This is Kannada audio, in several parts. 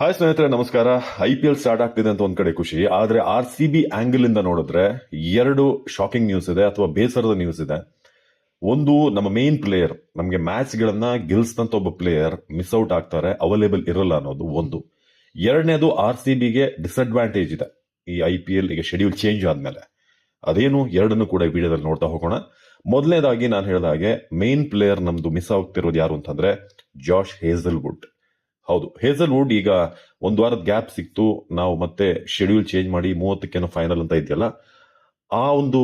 ಹಾಯ್ ಸ್ನೇಹಿತರೆ, ನಮಸ್ಕಾರ. ಐ ಪಿ ಎಲ್ ಸ್ಟಾರ್ಟ್ ಆಗ್ತಿದೆ ಅಂತ ಒಂದ್ ಕಡೆ ಖುಷಿ. ಆದ್ರೆ ಆರ್ ಸಿ ಬಿ ಆಂಗಲ್ ಇಂದ ನೋಡಿದ್ರೆ ಎರಡು ಶಾಕಿಂಗ್ ನ್ಯೂಸ್ ಇದೆ ಅಥವಾ ಬೇಸರದ ನ್ಯೂಸ್ ಇದೆ. ಒಂದು, ನಮ್ಮ ಮೇನ್ ಪ್ಲೇಯರ್ ನಮಗೆ ಮ್ಯಾಚ್ ಗಳನ್ನ ಗೆಲ್ಸ್ದಂತ ಒಬ್ಬ ಪ್ಲೇಯರ್ ಮಿಸ್ ಔಟ್ ಆಗ್ತಾರೆ ಅವೈಲೇಬಲ್ ಇರಲ್ಲ ಅನ್ನೋದು ಒಂದು. ಎರಡನೇದು ಆರ್ ಸಿ ಬಿಗೆ ಡಿಸ್ಅಡ್ವಾಂಟೇಜ್ ಇದೆ. ಈ ಐ ಪಿ ಎಲ್ ಈಗ ಶೆಡ್ಯೂಲ್ ಚೇಂಜ್ ಆದ್ಮೇಲೆ. ಅದೇನು ಎರಡನ್ನು ಕೂಡ ವಿಡಿಯೋದಲ್ಲಿ ನೋಡ್ತಾ ಹೋಗೋಣ. ಮೊದಲನೇದಾಗಿ ನಾನು ಹೇಳಿದ ಹಾಗೆ ಮೇನ್ ಪ್ಲೇಯರ್ ನಮ್ದು ಮಿಸ್ ಆಗ್ತಿರೋದು ಯಾರು ಅಂತಂದ್ರೆ ಜಾಶ್ ಹೇಸಲ್ವುಡ್ ಹೌದು. ಹೇಸಲ್ವುಡ್ ಈಗ ಒಂದು ವಾರದ ಗ್ಯಾಪ್ ಸಿಕ್ತು. ನಾವು ಮತ್ತೆ ಶೆಡ್ಯೂಲ್ ಚೇಂಜ್ ಮಾಡಿ ಮೂವತ್ತಕ್ಕೇನೋ ಫೈನಲ್ ಅಂತ ಇದೆಯಲ್ಲ, ಆ ಒಂದು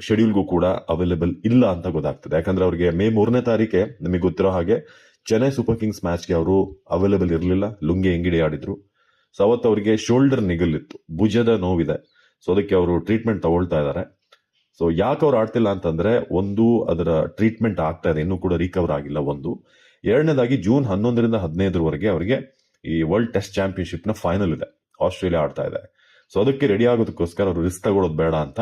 ಶೆಡ್ಯೂಲ್ಗೂ ಕೂಡ ಅವೈಲೇಬಲ್ ಇಲ್ಲ ಅಂತ ಗೊತ್ತಾಗ್ತದೆ. ಯಾಕಂದ್ರೆ ಅವರಿಗೆ ಮೇ ಮೂರನೇ ತಾರೀಕೆ ನಿಮಗೆ ಗೊತ್ತಿರೋ ಹಾಗೆ ಚೆನ್ನೈ ಸೂಪರ್ ಕಿಂಗ್ಸ್ ಮ್ಯಾಚ್ಗೆ ಅವರು ಅವೈಲೇಬಲ್ ಇರಲಿಲ್ಲ. ಲುಂಗಿ ಎಂಗಿಡಿ ಆಡಿದ್ರು. ಸೊ ಅವತ್ತು ಅವರಿಗೆ ಶೋಲ್ಡರ್ ನಿಗಲಿತ್ತು. ಭುಜದ ನೋವಿದೆ. ಸೊ ಅದಕ್ಕೆ ಅವರು ಟ್ರೀಟ್ಮೆಂಟ್ ತಗೊಳ್ತಾ ಇದ್ದಾರೆ ಸೊ ಯಾಕೆ ಅವ್ರು ಆಡ್ತಿಲ್ಲ ಅಂತಂದ್ರೆ ಒಂದು ಅದರ ಟ್ರೀಟ್ಮೆಂಟ್ ಆಗ್ತಾ ಇದೆ. ಇನ್ನೂ ಕೂಡ ರಿಕವರ್ ಆಗಿಲ್ಲ ಒಂದು. ಎರಡನೇದಾಗಿ ಜೂನ್ ಹನ್ನೊಂದರಿಂದ ಹದಿನೈದರವರೆಗೆ ಅವರಿಗೆ ಈ ವರ್ಲ್ಡ್ ಟೆಸ್ಟ್ ಚಾಂಪಿಯನ್ಶಿಪ್ನ ಫೈನಲ್ ಇದೆ. ಆಸ್ಟ್ರೇಲಿಯಾ ಆಡ್ತಾ ಇದೆ. ಸೊ ಅದಕ್ಕೆ ರೆಡಿ ಆಗೋದಕ್ಕೋಸ್ಕರ ಅವರು ರಿಸ್ಕ್ ತಗೊಳ್ಳೋದು ಬೇಡ ಅಂತ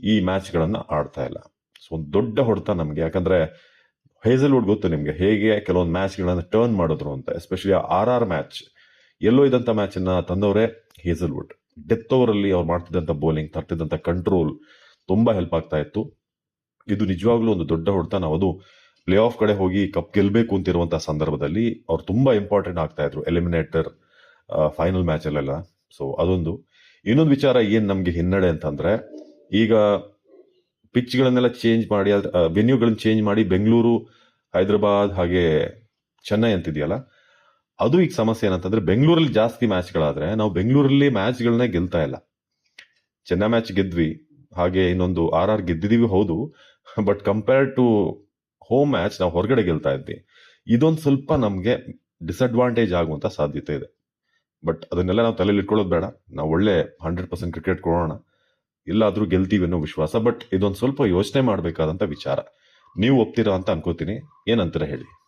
ಈ ಮ್ಯಾಚ್ಗಳನ್ನು ಆಡ್ತಾ ಇಲ್ಲ. ಸೊ ಒಂದು ದೊಡ್ಡ ಹೊಡೆತ ನಮಗೆ. ಯಾಕಂದ್ರೆ ಹೇಸಲ್ವುಡ್ ಗೊತ್ತು ನಿಮಗೆ ಹೇಗೆ ಕೆಲವೊಂದು ಮ್ಯಾಚ್ಗಳನ್ನು ಟರ್ನ್ ಮಾಡಿದ್ರು ಅಂತ ಎಸ್ಪೆಷಲಿ ಆರ್ ಆರ್ ಮ್ಯಾಚ್ ಎಲ್ಲೋ ಇದ್ದಂತ ಮ್ಯಾಚ್ ಅನ್ನ ತಂದವರೇ ಹೇಸಲ್ವುಡ್ ಡೆತ್ ಓವರ್ ಅಲ್ಲಿ ಅವ್ರು ಮಾಡ್ತಿದ್ದಂತ ಬೌಲಿಂಗ್ ತರ್ತಿದ್ದಂತ ಕಂಟ್ರೋಲ್ ತುಂಬಾ ಹೆಲ್ಪ್ ಆಗ್ತಾ ಇತ್ತು. ಇದು ನಿಜವಾಗ್ಲೂ ಒಂದು ದೊಡ್ಡ ಹೊಡೆತ. ನಾವು ಅದು ಪ್ಲೇ ಆಫ್ ಕಡೆ ಹೋಗಿ ಕಪ್ ಗೆಲ್ಬೇಕು ಅಂತಿರುವಂತಹ ಸಂದರ್ಭದಲ್ಲಿ ಅವ್ರು ತುಂಬಾ ಇಂಪಾರ್ಟೆಂಟ್ ಆಗ್ತಾ ಇದ್ರು ಎಲಿಮಿನೇಟರ್ ಫೈನಲ್ ಮ್ಯಾಚ್ ಅಲ್ಲೆಲ್ಲ. ಸೊ ಅದೊಂದು. ಇನ್ನೊಂದು ವಿಚಾರ ಏನ್ ನಮ್ಗೆ ಹಿನ್ನಡೆ ಅಂತಂದ್ರೆ, ಈಗ ಪಿಚ್ ಗಳನ್ನೆಲ್ಲ ಚೇಂಜ್ ಮಾಡಿ ವೆನ್ಯೂಗಳನ್ನ ಚೇಂಜ್ ಮಾಡಿ ಬೆಂಗಳೂರು, ಹೈದರಾಬಾದ್ ಹಾಗೆ ಚೆನ್ನೈ ಅಂತಿದೆಯಲ್ಲ, ಅದು ಈಗ ಸಮಸ್ಯೆ ಏನಂತಂದ್ರೆ ಬೆಂಗಳೂರಲ್ಲಿ ಜಾಸ್ತಿ ಮ್ಯಾಚ್ಗಳಾದ್ರೆ ನಾವು ಬೆಂಗಳೂರಲ್ಲಿ ಮ್ಯಾಚ್ಗಳನ್ನ ಗೆಲ್ತಾ ಇಲ್ಲ. ಚೆನ್ನೈ ಮ್ಯಾಚ್ ಗೆದ್ವಿ, ಹಾಗೆ ಇನ್ನೊಂದು ಆರ್ ಆರ್ ಗೆದ್ದಿದೀವಿ, ಹೌದು. But compared to home match ನಾವು ಹೊರಗಡೆ ಗೆಲ್ತಾ ಇದ್ವಿ. ಇದೊಂದು ಸ್ವಲ್ಪ ನಮಗೆ ಡಿಸ್ಅಡ್ವಾಂಟೇಜ್ ಆಗುವಂತ ಸಾಧ್ಯತೆ ಇದೆ. ಬಟ್ ಅದನ್ನೆಲ್ಲ ನಾವು ತಲೆಯಲ್ಲಿ ಇಟ್ಕೊಳ್ಳೋದು ಬೇಡ. ನಾವು ಒಳ್ಳೆ ಹಂಡ್ರೆಡ್ ಪರ್ಸೆಂಟ್ ಕ್ರಿಕೆಟ್ ಕೊಡೋಣ. ಎಲ್ಲಾದರೂ ಗೆಲ್ತೀವಿ ಅನ್ನೋ ವಿಶ್ವಾಸ. ಬಟ್ ಇದೊಂದು ಸ್ವಲ್ಪ ಯೋಚನೆ ಮಾಡಬೇಕಾದಂತ ವಿಚಾರ. ನೀವು ಒಪ್ತೀರಾ ಅಂತ ಅನ್ಕೋತೀನಿ. ಏನಂತಾರೆ ಹೇಳಿ?